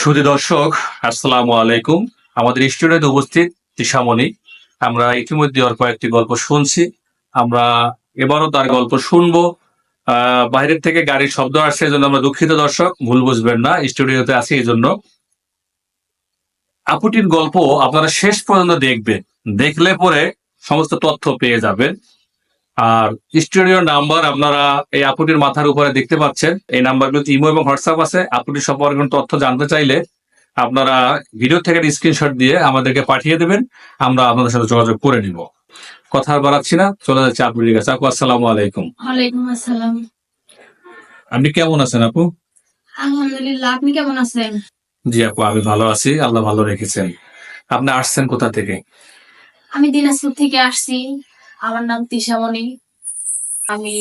সুধী দর্শক, আসসালামু আলাইকুম। আমাদের স্টুডিওতে উপস্থিত তিশামণি আমরা ইতিমধ্যে ওর কয়েকটি গল্প শুনছি। আমরা এবারও তার গল্প শুনব। বাইরের থেকে গাড়ির শব্দ আসছে এই জন্য আমরা দুঃখিত দর্শক, ভুল বুঝবেন না, স্টুডিওতে আছি এই জন্য আপুটির গল্প আপনারা শেষ পর্যন্ত দেখবেন। দেখলে পরে সমস্ত তথ্য পেয়ে যাবেন। আর স্টুডিওর নাম্বার আপনারা এই আপুটির মাথার উপরে দেখতে পাচ্ছেন। এই নাম্বারগুলোতে ইমো এবং হোয়াটসঅ্যাপ আছে। আপুটির সম্পর্কে কোনো তথ্য জানতে চাইলে আপনারা ভিডিও থেকে স্ক্রিনশট দিয়ে আমাদেরকে পাঠিয়ে দেবেন। আমরা আপনাদের সাথে যোগাযোগ করে নিব। কথা আর বাড়াচ্ছি না। চলে যাচ্ছে আপুটির কাছে আপু আসসালামু আলাইকুম। ওয়ালাইকুম আসসালাম। আপনি কেমন আছেন আপু? আলহামদুলিল্লাহ আপনি কেমন আছেন? জি আপু আমি ভালো আছি। আল্লাহ ভালো রেখেছেন। আপনি আসছেন কোথা থেকে? আমি দিনাজপুর থেকে আসছি। আমার নাম তিশামণি আমি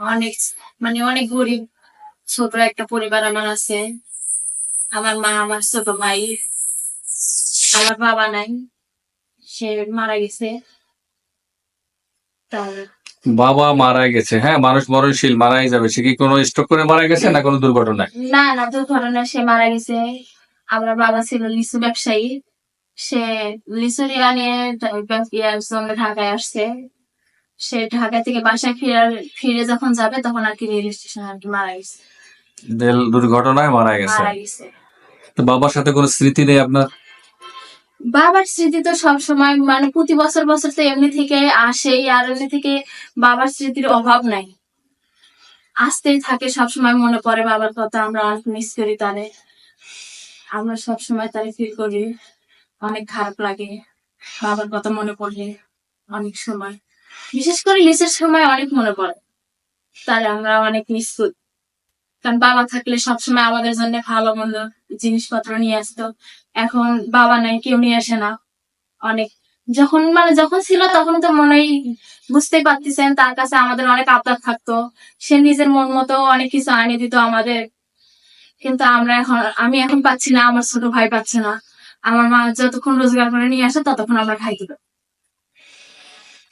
অনেক মানে অনেক গরিব ছোট একটা পরিবার আমার আছে। আমার মা আমার ছোট ভাই আমার বাবা নাই সে মারা গেছে। তার বাবা মারা গেছে হ্যাঁ মানুষ মরণশীল মারাই যাবে। সে কি কোনো স্ট্রোক করে মারা গেছে না কোনো দুর্ঘটনায়? না না দুর্ঘটনা সে মারা গেছে। আমার বাবা ছিল লিচু ব্যবসায়ী। সে লিচু রিয়া নিয়ে ইয়ার জন্য ঢাকায় আসছে। সে ঢাকা থেকে বাসায় ফিরে ফিরে যখন যাবে তখন আর কি রেল স্টেশন আর কি মারা গেছে। রেল দুর্ঘটনায় মারা গেছে। মারা গেছে। তো বাবার সাথে কোনো স্মৃতি নেই আপনার? বাবার স্মৃতি তো সব সময় মানে প্রতি বছর বছর তো এমনি থেকে আসেই আর এমনি থেকে বাবার স্মৃতির অভাব নাই। আসতেই থাকে সব সময় মনে পড়ে বাবার কথা আমরা অনেক মিস করি তারে। আমরা সব সময় তারে ফিল করি। অনেক খারাপ লাগে। বাবার কথা মনে পড়লে অনেক সময়। বিশেষ করে লিসের সময় অনেক মনে পড়ে। তাই আমরা অনেক করি কারণ বাবা থাকলে সবসময় আমাদের জন্য ভালো মন্দ জিনিসপত্র নিয়ে আসতো। এখন বাবা নাই, কেউ নিয়ে আসে না। অনেক। যখন মানে যখন ছিল তখন তো মনেই বুঝতেই পারতেছেন, তার কাছে আমাদের অনেক আবদার থাকতো। সে নিজের মন মতো অনেক কিছু আনিয়ে দিত আমাদের। কিন্তু আমরা এখন, আমি এখন পাচ্ছি না, আমার ছোট ভাই পাচ্ছে না। আমার মা যতক্ষণ রোজগার করে নিয়ে আসে ততক্ষণ আমরা খাই দিব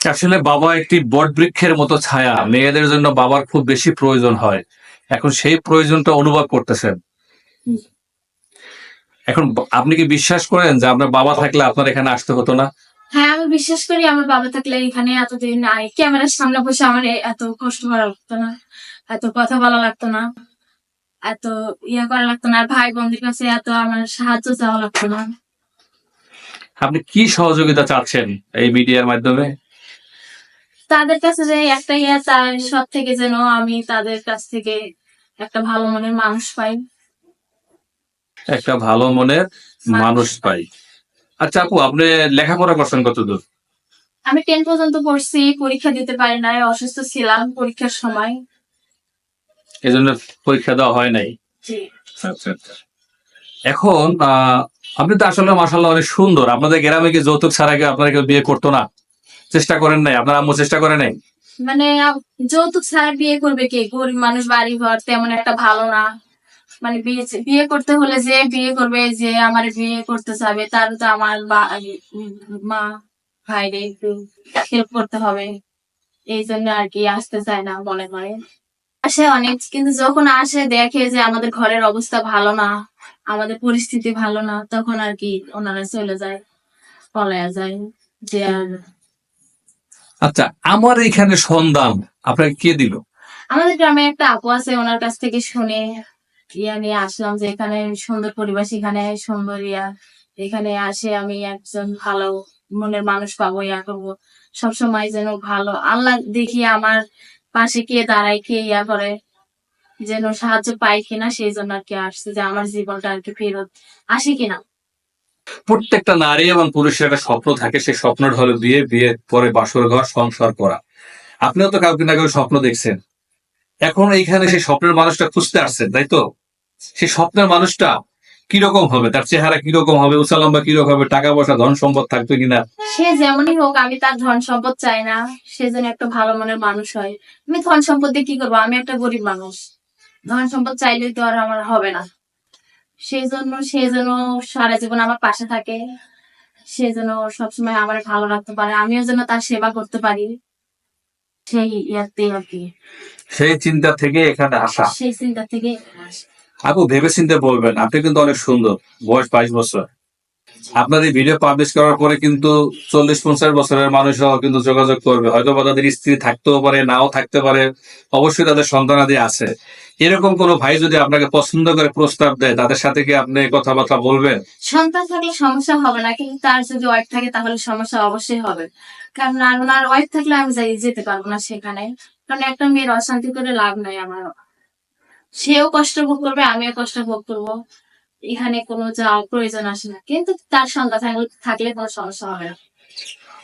আসলে বাবা একটি বট বৃক্ষের মতো ছায়া। মেয়েদের জন্য বাবার খুব বেশি প্রয়োজন হয়। এখন সেই প্রয়োজনটা অনুভব করতেছেন। এখন আপনি কি বিশ্বাস করেন যে আপনার বাবা থাকলে আপনার এখানে আসতে হতো না? হ্যাঁ আমি বিশ্বাস করি আমার বাবা থাকলে এখানে এতদিন নাই ক্যামেরার সামনে বসে আমার এত কষ্ট করা লাগতো না এত কথা বলা লাগতো না। এত ইয়ে করা লাগতো না আর ভাই বোনদের কাছে এত আমার সাহায্য চাওয়া লাগতো না। আপনি কি সহযোগিতা চাচ্ছেন এই মিডিয়ার মাধ্যমে? তাদের কাছে যে একটা ইয়া চাই সব থেকে যেন আমি তাদের কাছ থেকে একটা ভালো মনের মানুষ পাই। একটা ভালো মনের মানুষ পাই। আচ্ছা আপু আপনি লেখাপড়া করছেন কতদূর? আমি টেন পর্যন্ত পড়ছি পরীক্ষা দিতে পারি নাই অসুস্থ ছিলাম পরীক্ষার সময়। এই জন্য পরীক্ষা দেওয়া হয় নাই। এখন আপনি তো আসলে মাসাল্লাহ অনেক সুন্দর। আপনাদের গ্রামে কি যৌতুক ছাড়া কি আপনারা কেউ বিয়ে করতো না? চেষ্টা করেন নাই? আপনার আম্মু চেষ্টা করে নাই? মানে যৌতুক ছাড়া বিয়ে করবে কে? গরিব মানুষ বাড়ি ঘর তেমন একটা ভালো না। মানে বিয়ে বিয়ে করতে হলে যে বিয়ে করবে যে আমার বিয়ে করতে চাবে তার তো আমার মা ভাইরে একটু হেল্প করতে হবে। এই জন্য আর কি আসতে চায় না মনে করে। আসে অনেক কিন্তু যখন আসে দেখে যে আমাদের ঘরের অবস্থা ভালো না আমাদের পরিস্থিতি ভালো না তখন আর কি ওনারা চলে যায় পলায়া যায় যে আর আচ্ছা আমার এখানে সন্ধান আপনাকে কে দিল? আমাদের গ্রামে একটা আপু আছে ওনার কাছ থেকে শুনে ইয়া নিয়ে আসলাম যে এখানে সুন্দর পরিবেশ এখানে সুন্দর ইয়া এখানে আসে আমি একজন ভালো মনের মানুষ পাবো ইয়া করব সবসময় যেন ভালো আল্লাহ দেখি আমার পাশে কে দাঁড়ায় কে ইয়া করে যেন সাহায্য পাই কিনা সেই জন্য আর কি আসছে যে আমার জীবনটা আর কি ফেরত আসে কিনা। প্রত্যেকটা নারী এবং পুরুষের একটা স্বপ্ন থাকে, সেই স্বপ্নটা হলো বিয়ে বিয়ে পরে বাসর ঘর, সংসার করা। আপনিও তো কাউকে না কাউকে স্বপ্ন দেখছেন। এখন এইখানে সেই স্বপ্নের মানুষটা খুঁজতে আসছেন, তাই তো? সেই স্বপ্নের মানুষটা কীরকম হবে? তার চেহারা কীরকম হবে? উঁচা লম্বা কীরকম হবে? টাকা পয়সা ধন সম্পদ থাকবে কিনা? সে যেমনই হোক আমি তার ধন সম্পদ চাই না। সে যেন একটা ভালো মনের মানুষ হয়। আমি ধন সম্পদ দিয়ে কি করব? আমি একটা গরিব মানুষ। ধন সম্পদ চাইলে তো আর আমার হবে না। সেই জন্য সে যেন সারা জীবন আমার পাশে থাকে। সে যেন সবসময় আমার ভালো রাখতে পারে। আমিও যেন তার সেবা করতে পারি। সেই ইয়াতে আর কি। সেই চিন্তা থেকে এখানে আসা। সেই চিন্তা থেকে আসে। আপু ভেবে চিন্তে বলবেন, আপনি কিন্তু অনেক সুন্দর, বয়স বাইশ বছর। আপনার এই ভিডিও পাবলিশ করার পরে কিন্তু চল্লিশ, পঞ্চাশ বছরের মানুষরাও কিন্তু যোগাযোগ করবে। হয়তো বা তাদের স্ত্রী থাকতেও পারে, নাও থাকতে পারে, অবশ্যই তাদের সন্তানাদি আছে। এরকম কোনো ভাই যদি আপনাকে পছন্দ করে প্রস্তাব দেয়, তাদের সাথে কি আপনি কথাবার্তা বলবেন? সন্তান থাকলে সমস্যা হবে না, কিন্তু তার যদি ওয়াইফ থাকে তাহলে সমস্যা অবশ্যই হবে। কারণ আর ওনার ওয়াইফ থাকলে আমি যাই, যেতে পারব না সেখানে। কারণ একটা মেয়ের অশান্তি করে লাভ নাই আমার সেও কষ্ট ভোগ করবে আমিও কষ্ট ভোগ করব। এখানে কোনো যাওয়ার প্রয়োজন আসে না। কিন্তু তার সন্তান থাকলে- কোনো সমস্যা হবে না।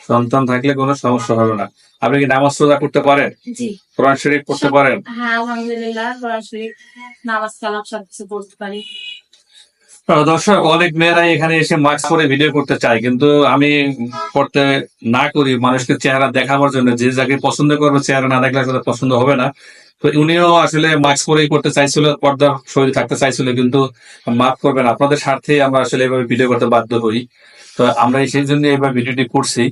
সন্তান থাকলে কোনো সমস্যা হবে না। আপনি কি নামাজ সোজা করতে পারেন? জি। কোরআন শরীফ পড়তে পারেন? হ্যাঁ আলহামদুলিল্লাহ কোরআন শরীফ নামাজ কালাম সবকিছু পড়তে পারি। দর্শক, অনেক মেয়েরাই এখানে এসে মাস্ক পরে ভিডিও করতে চায়, কিন্তু আমি করতে না করি, মানুষকে চেহারা দেখাবার জন্য, যে যাকে পছন্দ করবে চেহারা না দেখলে আসলে পছন্দ হবে না। তো উনিও আসলে মাস্ক পরেই করতে চাইছিল, পর্দা শরীর থাকতে চাইছিল, কিন্তু মাফ করবেন, আপনাদের স্বার্থে আমরা আসলে এভাবে ভিডিও করতে বাধ্য হই। তো আমরা সেই জন্য এবার ভিডিওটি করছি।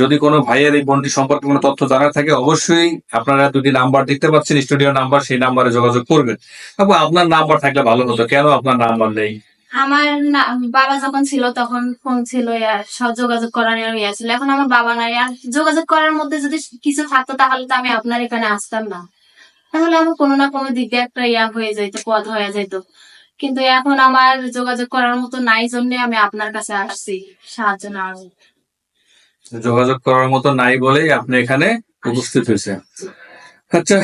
যদি কোনো ভাইয়ের এই বোনটি সম্পর্কে কোনো তথ্য জানার থাকে, অবশ্যই আপনারা দুটি নাম্বার দেখতে পাচ্ছেন স্টুডিও নাম্বার সেই নাম্বারে যোগাযোগ করবেন। আপু আপনার নাম্বার থাকলে ভালো হতো, কেন আপনার নাম্বার নেই? আমার না, বাবা যখন ছিল তখন ফোন ছিল সব যোগাযোগ করার ইয়ে ছিল। এখন আমার বাবা নাই। আর যোগাযোগ করার মধ্যে যদি কিছু থাকতো তাহলে তো আমি আপনার এখানে আসতাম না। তাহলে আমার কোনো না কোনো দিক দিয়ে একটা ইয়া হয়ে যেত পথ হয়ে যেত কিন্তু এখন আমার যোগাযোগ করার মতো নাই জন্য আমি আপনার কাছে আসছি। সাহায্য নেওয়ার যোগাযোগ করার মতো নাই বলেই আপনি এখানে উপস্থিত হয়েছে আচ্ছা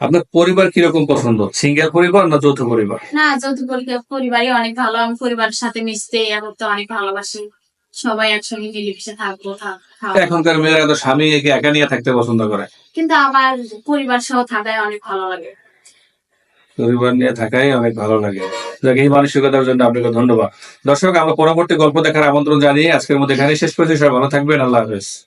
আপনার পরিবার কীরকম পছন্দ? সিঙ্গেল পরিবার না যৌথ পরিবার? না যৌথ পরি- পরিবারই অনেক ভালো। আমি পরিবারের সাথে মিশতে করতে অনেক ভালোবাসি। সবাই একসঙ্গে মিলেমিশে থাকব এখনকার মেয়েরা তো স্বামী একে একা নিয়ে থাকতে পছন্দ করে। কিন্তু আমার পরিবার সহ থাকায় অনেক ভালো লাগে। পরিবার নিয়ে থাকাই অনেক ভালো লাগে। যাক, এই মানসিকতার জন্য আপনাকে ধন্যবাদ। দর্শক আমরা পরবর্তী গল্প দেখার আমন্ত্রণ জানিয়ে আজকের মধ্যে এখানে শেষ করছি। সবাই ভালো থাকবেন। আল্লাহ হাফেজ।